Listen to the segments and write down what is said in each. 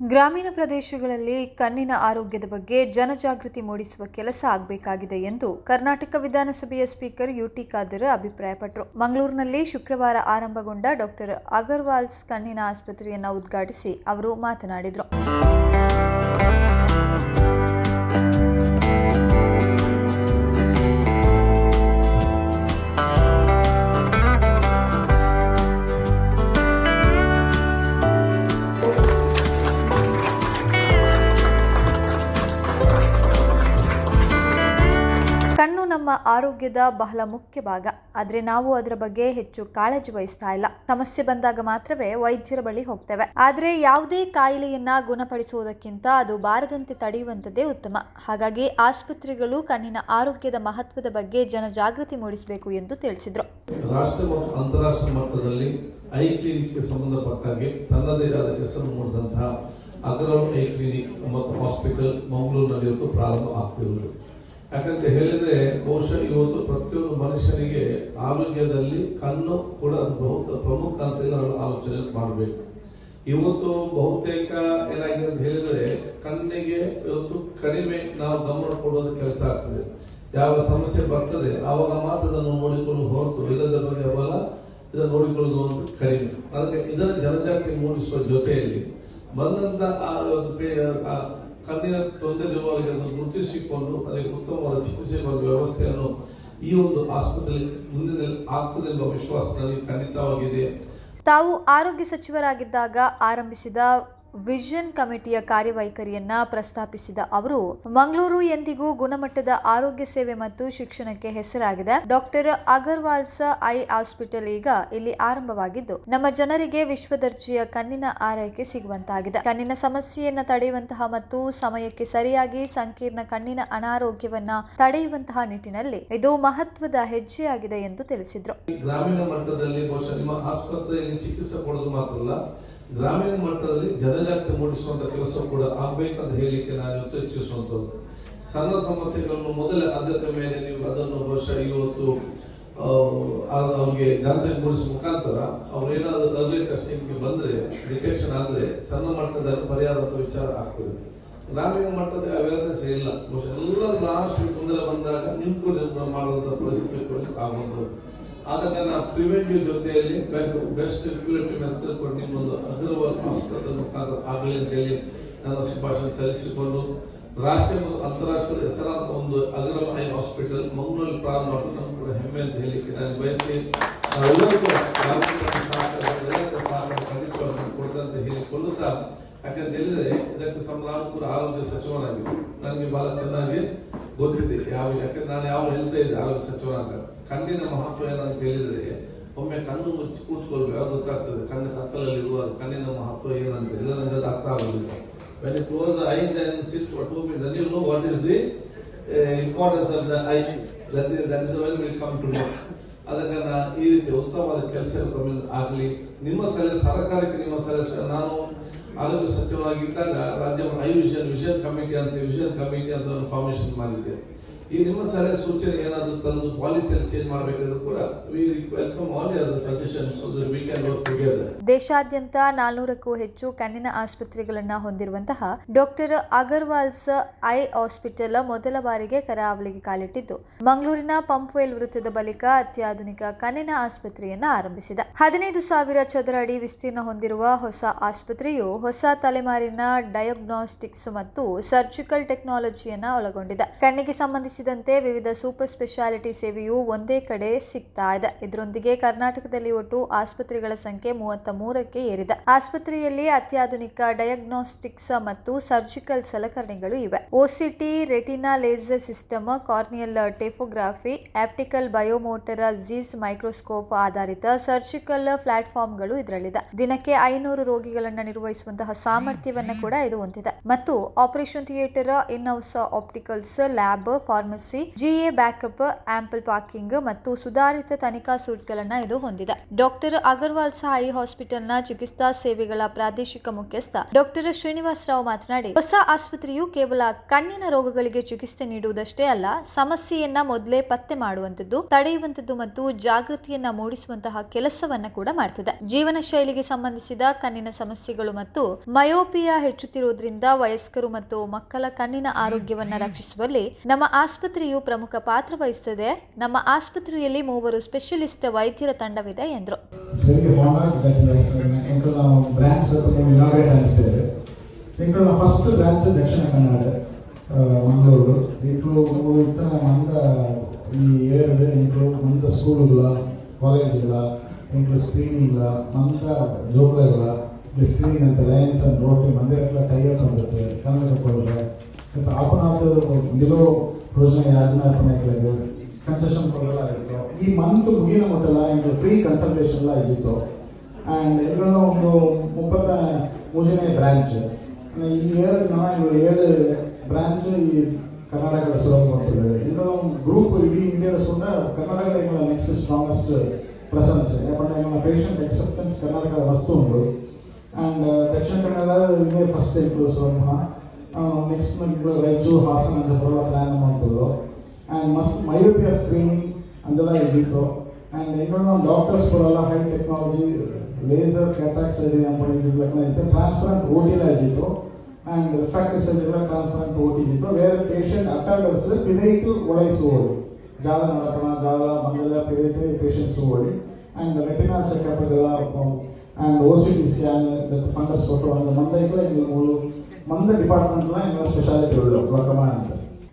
ಗ್ರಾಮೀಣ ಪ್ರದೇಶಗಳಲ್ಲಿ ಕಣ್ಣಿನ ಆರೋಗ್ಯದ ಬಗ್ಗೆ ಜನಜಾಗೃತಿ ಮೂಡಿಸುವ ಕೆಲಸ ಆಗಬೇಕಾಗಿದೆ ಎಂದು ಕರ್ನಾಟಕ ವಿಧಾನಸಭೆಯ ಸ್ಪೀಕರ್ ಯುಟಿ ಖಾದರ್ ಅಭಿಪ್ರಾಯಪಟ್ಟರು. ಮಂಗಳೂರಿನಲ್ಲಿ ಶುಕ್ರವಾರ ಆರಂಭಗೊಂಡ ಡಾಕ್ಟರ್ ಅಗರ್ವಾಲ್ಸ್ ಕಣ್ಣಿನ ಆಸ್ಪತ್ರೆಯನ್ನು ಉದ್ಘಾಟಿಸಿ ಅವರು ಮಾತನಾಡಿದರು. ಆರೋಗ್ಯದ ಬಹಳ ಮುಖ್ಯ ಭಾಗ. ಆದ್ರೆ ನಾವು ಅದರ ಬಗ್ಗೆ ಹೆಚ್ಚು ಕಾಳಜಿ ವಹಿಸ್ತಾ ಇಲ್ಲ. ಸಮಸ್ಯೆ ಬಂದಾಗ ಮಾತ್ರವೇ ವೈದ್ಯರ ಬಳಿ ಹೋಗ್ತೇವೆ. ಆದರೆ ಯಾವುದೇ ಕಾಯಿಲೆಯನ್ನ ಗುಣಪಡಿಸುವುದಕ್ಕಿಂತ ಅದು ಬಾರದಂತೆ ತಡೆಯುವಂಥದ್ದೇ ಉತ್ತಮ. ಹಾಗಾಗಿ ಆಸ್ಪತ್ರೆಗಳು ಕಣ್ಣಿನ ಆರೋಗ್ಯದ ಮಹತ್ವದ ಬಗ್ಗೆ ಜನಜಾಗೃತಿ ಮೂಡಿಸಬೇಕು ಎಂದು ತಿಳಿಸಿದರು. ರಾಷ್ಟ್ರ ಮತ್ತು ಅಂತಾರಾಷ್ಟ್ರ ಮಟ್ಟದಲ್ಲಿ ಐ ಕ್ಲಿನಿಕ್ ಸಂಬಂಧಪಟ್ಟ ತನ್ನದೇ ಆದ ಹೆಸರು ಮೂಡಿಸಿದಂತಹ ಅಗ್ರವಾಲ್ ಐ ಕ್ಲಿನಿಕ್ ಮತ್ತು ಹಾಸ್ಪಿಟಲ್ ಮಂಗಳೂರಿನಲ್ಲಿ ಇವತ್ತು ಪ್ರಾರಂಭ ಆಗ್ತಿರುವುದು. ಯಾಕಂತ ಹೇಳಿದ್ರೆ ಬಹುಶಃ ಇವತ್ತು ಪ್ರತಿಯೊಂದು ಮನುಷ್ಯನಿಗೆ ಆರೋಗ್ಯದಲ್ಲಿ ಕಣ್ಣು ಕೂಡ ಬಹುತ ಪ್ರಮುಖ ಅಂತ ನಾವು ಆಲೋಚನೆ ಮಾಡಬೇಕು. ಇವತ್ತು ಬಹುತೇಕ ಏನಾಗಿದೆ ಅಂತ ಹೇಳಿದ್ರೆ ಕಣ್ಣಿಗೆ ಇವತ್ತು ಕಡಿಮೆ ನಾವು ಗಮನ ಕೊಡುವಂತ ಕೆಲಸ ಆಗ್ತದೆ. ಯಾವ ಸಮಸ್ಯೆ ಬರ್ತದೆ ಆವಾಗ ಮಾತ್ರ ಅದನ್ನು ನೋಡಿಕೊಂಡು ಹೊರತು ಇಲ್ಲದ ಬಗ್ಗೆ ಅವಲ್ಲ ಇದನ್ನು ನೋಡಿಕೊಳ್ಳುವುದು ಒಂದು ಕಡಿಮೆ. ಅದಕ್ಕೆ ಇದರ ಜನಜಾತಿ ಮೂಡಿಸುವ ಜೊತೆಯಲ್ಲಿ ಬಂದಂತ ಕಣ್ಣಿನ ತೊಂದರೆ ಇರುವವರಿಗೆ ಅದನ್ನು ಗುರುತಿಸಿಕೊಂಡು ಅದಕ್ಕೆ ಉತ್ತಮವಾದ ಚಿಕಿತ್ಸೆ ವ್ಯವಸ್ಥೆಯನ್ನು ಈ ಒಂದು ಆಸ್ಪತ್ರೆ ಮುಂದಿನ ಆಗ್ತದೆ ಎಂಬ ವಿಶ್ವಾಸ ನನಗೆ ಖಂಡಿತವಾಗಿದೆ. ತಾವು ಆರೋಗ್ಯ ಸಚಿವರಾಗಿದ್ದಾಗ ಆರಂಭಿಸಿದ ವಿಷನ್ ಕಮಿಟಿಯ ಕಾರ್ಯವೈಖರಿಯನ್ನ ಪ್ರಸ್ತಾಪಿಸಿದ ಅವರು, ಮಂಗಳೂರು ಎಂದಿಗೂ ಗುಣಮಟ್ಟದ ಆರೋಗ್ಯ ಸೇವೆ ಮತ್ತು ಶಿಕ್ಷಣಕ್ಕೆ ಹೆಸರಾಗಿದೆ. ಡಾಕ್ಟರ್ ಅಗರ್ವಾಲ್ಸ್ ಐ ಹಾಸ್ಪಿಟಲ್ ಈಗ ಇಲ್ಲಿ ಆರಂಭವಾಗಿದ್ದು, ನಮ್ಮ ಜನರಿಗೆ ವಿಶ್ವದರ್ಜೆಯ ಕಣ್ಣಿನ ಆರೈಕೆ ಸಿಗುವಂತಾಗಿದೆ. ಕಣ್ಣಿನ ಸಮಸ್ಯೆಯನ್ನ ತಡೆಯುವಂತಹ ಮತ್ತು ಸಮಯಕ್ಕೆ ಸರಿಯಾಗಿ ಸಂಕೀರ್ಣ ಕಣ್ಣಿನ ಅನಾರೋಗ್ಯವನ್ನ ತಡೆಯುವಂತಹ ನಿಟ್ಟಿನಲ್ಲಿ ಇದು ಮಹತ್ವದ ಹೆಜ್ಜೆಯಾಗಿದೆ ಎಂದು ತಿಳಿಸಿದರು. ಗ್ರಾಮೀಣ ಮಟ್ಟದಲ್ಲಿ ಬಹುಶಃ ನಿಮ್ಮ ಆಸ್ಪತ್ರೆಯಲ್ಲಿ ಚಿಕಿತ್ಸೆ ಕೊಡೋದು ಮಾತ್ರ ಗ್ರಾಮೀಣ ಮಟ್ಟದಲ್ಲಿ ಜನಜಾಗೃತಿ ಮೂಡಿಸುವಂತ ಕೆಲಸ ಕೂಡ ಆಗ್ಬೇಕಂತ ಹೇಳಿಕೆ ನಾನು ಇವತ್ತು ಇಚ್ಛಿಸುವಂತದ್ದು ಸಣ್ಣ ಸಮಸ್ಯೆಗಳನ್ನು ಮೊದಲ ಆದ್ಯತೆ ಮೇಲೆ ನೀವು ಅದನ್ನು ಬಹುಶಃ ಇವತ್ತು ಅವ್ರಿಗೆ ಜನತೆ ಮೂಡಿಸುವ ಮುಖಾಂತರ ಅವ್ರೇನಾದ್ರೂ ಏನಾದ್ರು ಅರ್ಲಿ ಟೆಸ್ಟಿಂಗ್ ಬಂದ್ರೆ, ಡಿಟೆಕ್ಷನ್ ಆದ್ರೆ ಸಣ್ಣ ಮಟ್ಟದ ಪರಿಹಾರದ ವಿಚಾರ ಆಗ್ತದೆ. ಗ್ರಾಮೀಣ ಮಟ್ಟದ ಅವೇರ್ನೆಸ್ ಇಲ್ಲ. ಬಹುಶಃ ಎಲ್ಲ ಲಾಸ್ಟ್ ತೊಂದರೆ ಬಂದಾಗ ನಿಮ್ಗೂ ನಿರ್ಮಾಣ ಮಾಡುವಂತ ಪರಿಸ್ಥಿತಿ ಆಗುವಂಥದ್ದು ಆದ ಕಾರಣ ಪ್ರಿವೆಂಟಿವ್ ಜೊತೆಯಲ್ಲಿ ಬೆಸ್ಟ್ ರೆಗ್ಯುಲೇಟರಿ ಮೆಸರ್ ಕೊಟ್ಟು ನಿಮ್ಮೊಂದು ಅಗ್ರವಾಲ್ ಆಸ್ಪತ್ರೆ ಮುಖಾಂತರ ಆಗಲಿ ಅಂತ ಹೇಳಿ ನನ್ನ ಶುಭಾಶಯ ಸಲ್ಲಿಸಿಕೊಂಡು ರಾಷ್ಟ್ರೀಯ ಮತ್ತು ಅಂತಾರಾಷ್ಟ್ರೀಯ ಹೆಸರಾಂತ ಒಂದು ಅಗ್ರವಾಲ್ ಐ ಹಾಸ್ಪಿಟಲ್ ಮಂಗಳೂರಲ್ಲಿ ಪ್ರಾರಂಭ ಮಾಡಿದ್ರೆ ನಮ್ಗೆ ಕೂಡ ಹೆಮ್ಮೆ ಅಂತ ಹೇಳಿಕ್ಕೆ ನಾನು ಬಯಸಿ ಕೊಡ್ತಂತ ನಾನು ಹೇಳಿಕೊಳ್ಳುತ್ತಾ, ಯಾಕಂತ ಹೇಳಿದ್ರೆ ಇದಕ್ಕೆ ಕೂಡ ಆರೋಗ್ಯ ಸಚಿವನಾಗಿದ್ದು. ನನಗೆ ಬಹಳ ಚೆನ್ನಾಗಿ ಗೊತ್ತಿದೆ ಯಾವ, ಯಾಕಂದ್ರೆ ನಾನು ಯಾವ ಹೇಳ್ತಾ ಇದ್ದೆ, ಆರೋಗ್ಯ ಸಚಿವನಾಗ ಕಣ್ಣಿನ ಮಹತ್ವ ಏನಂತ ಹೇಳಿದರೆ, ಒಮ್ಮೆ ಕಣ್ಣು ಮುಚ್ಚಿ ಕೂತ್ಕೊಳ್ಬೇಕು. ಗೊತ್ತಾಗ್ತದೆ? ಕಣ್ಣು ಕತ್ತಲಲ್ಲಿ ಇರುವ ಕಣ್ಣಿನ ಮಹತ್ವ ಏನಂತ ಇಲ್ಲ ನನಗೆ ಅದು ಅರ್ಥ ಆಗುದಿಲ್ಲ. When you close the eyes and sit for two minutes then you know what is the importance importance of the that is that is well the come to know. ಆದ ಈ ರೀತಿ ಉತ್ತಮವಾದ ಕೆಲಸ ಆಗಲಿ. ನಿಮ್ಮ ಸಲಹೆ, ಸರ್ಕಾರಕ್ಕೆ ನಿಮ್ಮ ಸಲಹೆ ನಾನು ಆರೋಗ್ಯ ಸಚಿವರಾಗಿದ್ದಾಗ ರಾಜ್ಯ ಐ ವಿಷನ್ ವಿಷನ್ ಕಮಿಟಿ ಅಂತ ವಿಷನ್ ಕಮಿಟಿ ಅಂತ ಫಾರ್ಮೇಶನ್ ಮಾಡಿದ್ದೆ. ಈ ನಿಮ್ಮ ಸಲಹೆ ಸೂಚನೆ ಏನಾದರೂ ತಂದು ಪಾಲಿಸಿಯನ್ನು ಚೇಂಜ್ ಮಾಡಬೇಕಾದ್ರೂ ಕೂಡ we welcome all suggestions we can work together ದೇಶಾದ್ಯಂತ ನಾಲ್ನೂರಕ್ಕೂ ಹೆಚ್ಚು ಕಣ್ಣಿನ ಆಸ್ಪತ್ರೆಗಳನ್ನ ಹೊಂದಿರುವಂತಹ ಡಾಕ್ಟರ್ ಅಗರ್ವಾಲ್ಸ್ ಐ ಹಾಸ್ಪಿಟಲ್ ಮೊದಲ ಬಾರಿಗೆ ಕರಾವಳಿಗೆ ಕಾಲಿಟ್ಟಿದ್ದು. ಮಂಗಳೂರಿನ ಪಂಪ್ವೆಲ್ ವೃತ್ತದ ಬಳಿಕ ಅತ್ಯಾಧುನಿಕ ಕಣ್ಣಿನ ಆಸ್ಪತ್ರೆಯನ್ನ ಆರಂಭಿಸಿದೆ. ಹದಿನೈದು ಸಾವಿರ ಚದರ ಅಡಿ ವಿಸ್ತೀರ್ಣ ಹೊಂದಿರುವ ಹೊಸ ಆಸ್ಪತ್ರೆಯು ಹೊಸ ತಲೆಮಾರಿನ ಡಯಾಗ್ನೋಸ್ಟಿಕ್ಸ್ ಮತ್ತು ಸರ್ಜಿಕಲ್ ಟೆಕ್ನಾಲಜಿಯನ್ನು ಒಳಗೊಂಡಿದೆ. ಕಣ್ಣಿಗೆ ಸಂಬಂಧಿಸಿದಂತೆ ವಿವಿಧ ಸೂಪರ್ ಸ್ಪೆಷಾಲಿಟಿ ಸೇವೆಯು ಒಂದೇ ಕಡೆ ಸಿಗ್ತಾ ಇದೆ. ಇದರೊಂದಿಗೆ ಕರ್ನಾಟಕದಲ್ಲಿ ಒಟ್ಟು ಆಸ್ಪತ್ರೆಗಳ ಸಂಖ್ಯೆ ಮೂವತ್ತ ಮೂರಕ್ಕೆ ಏರಿದೆ. ಆಸ್ಪತ್ರೆಯಲ್ಲಿ ಅತ್ಯಾಧುನಿಕ ಡಯಾಗ್ನೋಸ್ಟಿಕ್ಸ್ ಮತ್ತು ಸರ್ಜಿಕಲ್ ಸಲಕರಣೆಗಳು ಇವೆ. OCT retina laser system, corneal topography, optical biometer Zeiss microscope ಆಧಾರಿತ ಸರ್ಜಿಕಲ್ ಪ್ಲಾಟ್ಫಾರ್ಮ್ಗಳು ಇದರಲ್ಲಿದೆ. ದಿನಕ್ಕೆ ಐನೂರು ರೋಗಿಗಳನ್ನು ನಿರ್ವಹಿಸುವಂತಹ ಸಾಮರ್ಥ್ಯವನ್ನು ಕೂಡ ಇದು ಹೊಂದಿದೆ. ಮತ್ತು operation theatre in house opticals lab, pharmacy pharmacy G A backup, ample parking ಮತ್ತು ಸುಧಾರಿತ ತನಿಖಾ ಸೂಟ್ಗಳನ್ನ ಇದು ಹೊಂದಿದೆ. ಡಾಕ್ಟರ್ ಅಗರ್ವಾಲ್ ಸಾಯಿ ಹಾಸ್ಪಿಟಲ್ ಹಾಸ್ಪಿಟಲ್ನ ಚಿಕಿತ್ಸಾ ಸೇವೆಗಳ ಪ್ರಾದೇಶಿಕ ಮುಖ್ಯಸ್ಥ ಡಾಕ್ಟರ್ ಶ್ರೀನಿವಾಸ ರಾವ್ ಮಾತನಾಡಿ, ಹೊಸ ಆಸ್ಪತ್ರೆಯು ಕೇವಲ ಕಣ್ಣಿನ ರೋಗಗಳಿಗೆ ಚಿಕಿತ್ಸೆ ನೀಡುವುದಷ್ಟೇ ಅಲ್ಲ, ಸಮಸ್ಯೆಯನ್ನ ಮೊದಲೇ ಪತ್ತೆ ಮಾಡುವಂತದ್ದು ತಡೆಯುವಂತದ್ದು ಮತ್ತು ಜಾಗೃತಿಯನ್ನ ಮೂಡಿಸುವಂತಹ ಕೆಲಸವನ್ನ ಕೂಡ ಮಾಡ್ತದೆ. ಜೀವನ ಶೈಲಿಗೆ ಸಂಬಂಧಿಸಿದ ಕಣ್ಣಿನ ಸಮಸ್ಯೆಗಳು ಮತ್ತು ಮಯೋಪಿಯಾ ಹೆಚ್ಚುತ್ತಿರುವುದರಿಂದ ವಯಸ್ಕರು ಮತ್ತು ಮಕ್ಕಳ ಕಣ್ಣಿನ ಆರೋಗ್ಯವನ್ನ ರಕ್ಷಿಸುವಲ್ಲಿ ನಮ್ಮ ಆಸ್ಪತ್ರೆಯು ಪ್ರಮುಖ ಪಾತ್ರ ವಹಿಸುತ್ತದೆ. ನಮ್ಮ ಆಸ್ಪತ್ರೆಯಲ್ಲಿ ಮೂವರು ಸ್ಪೆಷಲಿಸ್ಟ್ ವೈದ್ಯರ ತಂಡವಿದೆ ಎಂದರು. First branch Dakshina Kannada Mangaluru. ಇಟ್ಲು ಇತ್ತ ಮಂದ, ಈ ಏರಿಯಾದ ಇಂಕ್ಲು ಮಂದ ಸ್ಕೂಲುಗಳ ಕಾಲೇಜ್ಗಳ ಇಂಕ್ಲು ಸ್ಕ್ರೀನಿಂಗ್ ಮಂದ ಜೋಬ್ಲೆಗಳ ಸ್ಕ್ರೀನಿಂಗ್ ಅಂತ ಲಯನ್ಸ್ ಅಂಡ್ ರೋಟಿ ಮಂದಿರಕ್ಲ ಟೈಅಪ್ ಅಂದಿട്ട് ಕನ್ನಡ ಕೊಡ್ರೆ ಮತ್ತು ಆಪನಾದ ನಿಲೋ ಯೋಜನೆ ಯಾಜನಾ ಅರ್ಪಣೆಗಳಿಗೆ ಕನ್ಸೆಷನ್ ಕೊಡಲಾಗಿತ್ತು ಈ ಮಂತ್ ಮುಗಿನ ಮೊದಲ ಇಂದು ಫ್ರೀ ಕನ್ಸಲ್ಟೇಷನ್ ಎಲ್ಲ ಇದ್ದಿತ್ತು ಆ್ಯಂಡ್ ಇದರಲ್ಲೂ ಒಂದು ಮುಪ್ಪತ್ತ ಮೂಜನೇ ಬ್ರಾಂಚ್ ಈ ಇಯರ್ ನಾವು ಏಳು ಬ್ರಾಂಚ್ ಈ ಕರ್ನಾಟಕದ ಸುಲಭ ಮಾಡ್ತಿದ್ದೇವೆ ಇದರಲ್ಲೂ ಗ್ರೂಪ್ ಇಡೀ ಇಂಡಿಯಾದ ಸುತ್ತ ಕರ್ನಾಟಕದ ನೆಕ್ಸ್ಟ್ ಸ್ಟ್ರಾಂಗೆಸ್ಟ್ ಪ್ರೆಸೆನ್ಸ್ ಯಾಕಂದ್ರೆ ನಮ್ಮ ಪೇಷಂಟ್ ಅಕ್ಸೆಪ್ಟೆನ್ಸ್ ಕರ್ನಾಟಕ ವಸ್ತು ಉಂಟು ಆ್ಯಂಡ್ ದಕ್ಷಿಣ ಕನ್ನಡ ಇದೇ ಫಸ್ಟ್ ಇಂಪ್ರೂವ್ ಸ್ವಲ್ಪ ನೆಕ್ಸ್ಟ್ ನಮ್ಗೆ ರಾಯಚೂರು ಹಾಸನ ಅಂತ ಬರುವ ಪ್ಲ್ಯಾನ್ ಮಾಡ್ತಿದ್ರು ಆ್ಯಂಡ್ ಮಸ್ಟ್ ಮಯೋಪಿಯ ಸ್ಕ್ರೀನಿಂಗ್ ಅಂತೆಲ್ಲ ಇದ್ದಿತ್ತು ಆ್ಯಂಡ್ ಇನ್ನೊಂದು ನಮ್ಮ ಡಾಕ್ಟರ್ಸ್ ಬರೋಲ್ಲ high technology laser cataract surgery ಅಂತ ಇತ್ತು ಟ್ರಾನ್ಸ್ಪರೆಂಟ್ ಓ ಟಿ ಇದ್ದಿತ್ತು and refractive surgery transparent O T ಇದ್ದಿತ್ತು ಬೇರೆ ಪೇಷಂಟ್ ಅಫೇರ್ಸ್ ಪಿದೈತು ಒಳೈಸುವೋಡು ಜಾಗ ನಡಕಣ ಜಾಗ ಮಂಗಲ ಪಿದೈತೆ ಪೇಷಂಟ್ಸ್ ಓಡಿ ಆ್ಯಂಡ್ ರೆಟಿನಾ ಚೆಕಪ್ ಎಲ್ಲ and O C T scan fundus ಕೊಟ್ಟು ಒಂದು ಮಂದೈಕಲ ಇಂದು ಮೂರು ಮಂದ ಡಿಪಾರ್ಟ್ಮೆಂಟ್ನ ಇನ್ನೊಂದು ಸ್ಪೆಷಾಲಿಟಿ ಉಳ್ಳು ರೊಕ್ಕಮ ಅಂತ.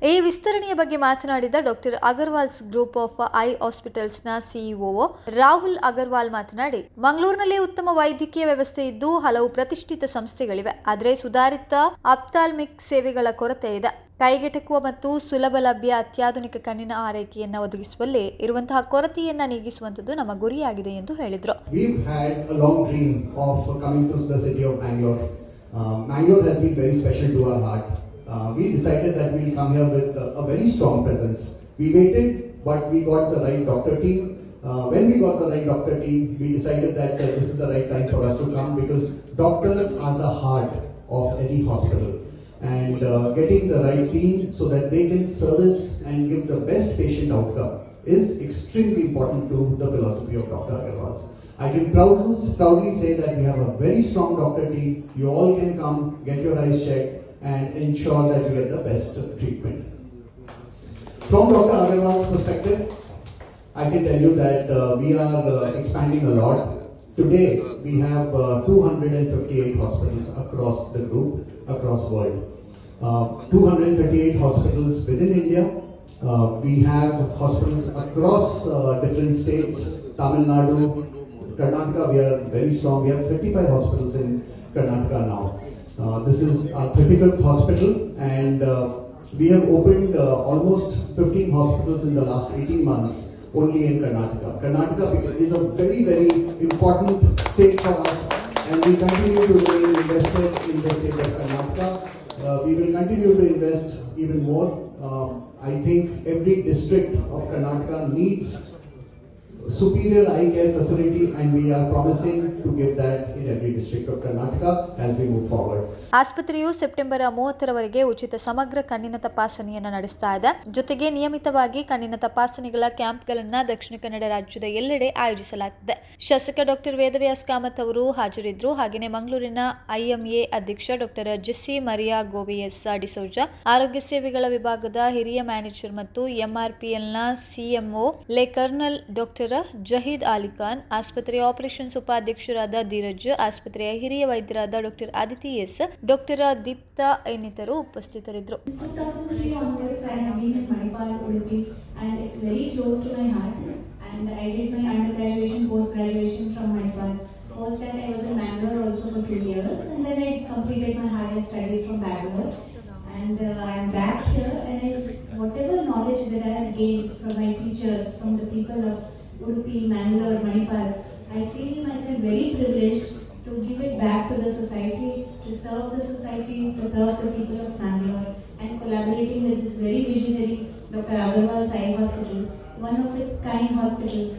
ಈ ವಿಸ್ತರಣೆಯ ಬಗ್ಗೆ ಮಾತನಾಡಿದ doctor Agarwal's group of eye ಹಾಸ್ಪಿಟಲ್ಸ್ನ CEO Rahul Agarwal ಮಾತನಾಡಿ ಮಂಗಳೂರಿನಲ್ಲಿ ಉತ್ತಮ ವೈದ್ಯಕೀಯ ವ್ಯವಸ್ಥೆ ಇದ್ದು ಹಲವು ಪ್ರತಿಷ್ಠಿತ ಸಂಸ್ಥೆಗಳಿವೆ. ಆದರೆ ಸುಧಾರಿತ ಅಪ್ತಾಲ್ಮಿಕ್ ಸೇವೆಗಳ ಕೊರತೆ ಇದೆ. ಕೈಗೆಟಕುವ ಮತ್ತು ಸುಲಭ ಲಭ್ಯ ಅತ್ಯಾಧುನಿಕ ಕಣ್ಣಿನ ಆರೈಕೆಯನ್ನು ಒದಗಿಸುವಲ್ಲಿ ಇರುವಂತಹ ಕೊರತೆಯನ್ನು ನೀಗಿಸುವಂತದ್ದು ನಮ್ಮ ಗುರಿಯಾಗಿದೆ ಎಂದು ಹೇಳಿದರು. Uh, Bangalore has been very special to our heart. Uh, we decided that we'll come here with a, a very strong presence. We waited, but we got the right doctor team. Uh, when we got the right doctor team, we decided that uh, this is the right time for us to come because doctors are the heart of any hospital. And uh, getting the right team so that they can service and give the best patient outcome is extremely important to the philosophy of Dr. Agarwal's. I can proudly, proudly say that we have a very strong doctor team. You all can come, get your eyes checked, and ensure that you get the best treatment. From Dr. Agarwal's perspective, I can tell you that uh, we are uh, expanding a lot. Today, we have uh, 258 hospitals across the group, across world. Uh, 238 hospitals within India. Uh, we have hospitals across uh, different states. Tamil Nadu, Karnataka, we are very strong. We have 35 hospitals in Karnataka now. Uh, this is our 35th hospital, and uh, we have opened uh, almost 15 hospitals in the last 18 months only in Karnataka. Karnataka is a very, very important state for us, and we continue to remain invested in the state of Karnataka. Uh, we will continue to invest even more. Um, I think every district of Karnataka needs superior eye care facility, and we are promising ಆಸ್ಪತ್ರೆಯು September ಮೂವತ್ತರವರೆಗೆ ಉಚಿತ ಸಮಗ್ರ ಕಣ್ಣಿನ ತಪಾಸಣೆಯನ್ನು ನಡೆಸ್ತಾ ಇದೆ. ಜೊತೆಗೆ ನಿಯಮಿತವಾಗಿ ಕಣ್ಣಿನ ತಪಾಸಣೆಗಳ ಕ್ಯಾಂಪ್ಗಳನ್ನ ದಕ್ಷಿಣ ಕನ್ನಡ ರಾಜ್ಯದ ಎಲ್ಲೆಡೆ ಆಯೋಜಿಸಲಾಗಿದೆ ಶಾಸಕ ಡಾಕ್ಟರ್ ವೇದವ್ಯಾಸ್ ಕಾಮತ್ ಅವರು ಹಾಜರಿದ್ದರು ಹಾಗೆಯೇ ಮಂಗಳೂರಿನ ಐಎಂಎ ಅಧ್ಯಕ್ಷ ಡಾಕ್ಟರ್ ಜೆಸ್ಸಿ ಮರಿಯಾ ಗೋವಿಎಸ್ ಡಿಸೋಜಾ ಆರೋಗ್ಯ ಸೇವೆಗಳ ವಿಭಾಗದ ಹಿರಿಯ ಮ್ಯಾನೇಜರ್ ಮತ್ತು ಎಂಆರ್ಪಿಎಲ್ನ ಸಿಎಂಒ ಲೆ ಕರ್ನಲ್ ಡಾಕ್ಟರ್ ಜಹೀದ್ ಅಲಿಖಾನ್ ಆಸ್ಪತ್ರೆಯ ಆಪರೇಷನ್ಸ್ ಉಪಾಧ್ಯಕ್ಷರಾದ ಧೀರಜ್ ಆಸ್ಪತ್ರೆಯ ಹಿರಿಯ ವೈದ್ಯರಾದ doctor Aditi S doctor Deepta ಇನ್ನಿತರು ಉಪಸ್ಥಿತರಿದ್ದರು 2003 onwards, I have been in Manipal, Udupi, and it's very close to my heart. And I did my undergraduation, post graduation from Manipal. Post that, I was in Bangalore also for two years, and then I completed my higher studies from Bangalore. And uh, I'm back here, and I, whatever knowledge that I have gained from my teachers, from the people of Udupi, Mangalore, Manipal, I feel myself very privileged to give it back to the society, to serve the society, to serve the people of Bangalore, and collaborating with this very visionary Dr. Agarwal's Eye Hospital, one of its kind hospital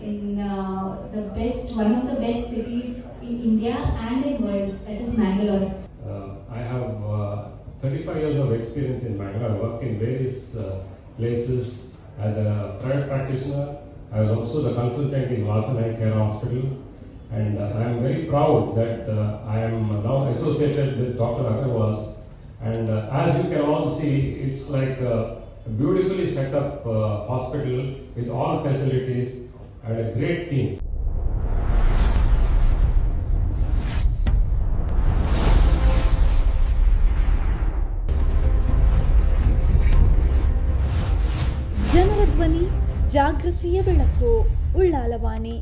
in uh, the best, one of the best cities in India and in world, that is Bangalore. Uh, I have uh, 35 years of experience in Bangalore. I worked in various uh, places as a private practitioner. I was also the consultant in Vasanai Care Hospital. And uh, I am very proud that uh, I am now associated with Dr. Agarwal's. And uh, as you can all see, it's like a beautifully set up uh, hospital with all facilities and a great team. ಜಾಗೃತಿಯ ಬೆಳಕು ಉಳ್ಳಾಲವಾಣಿ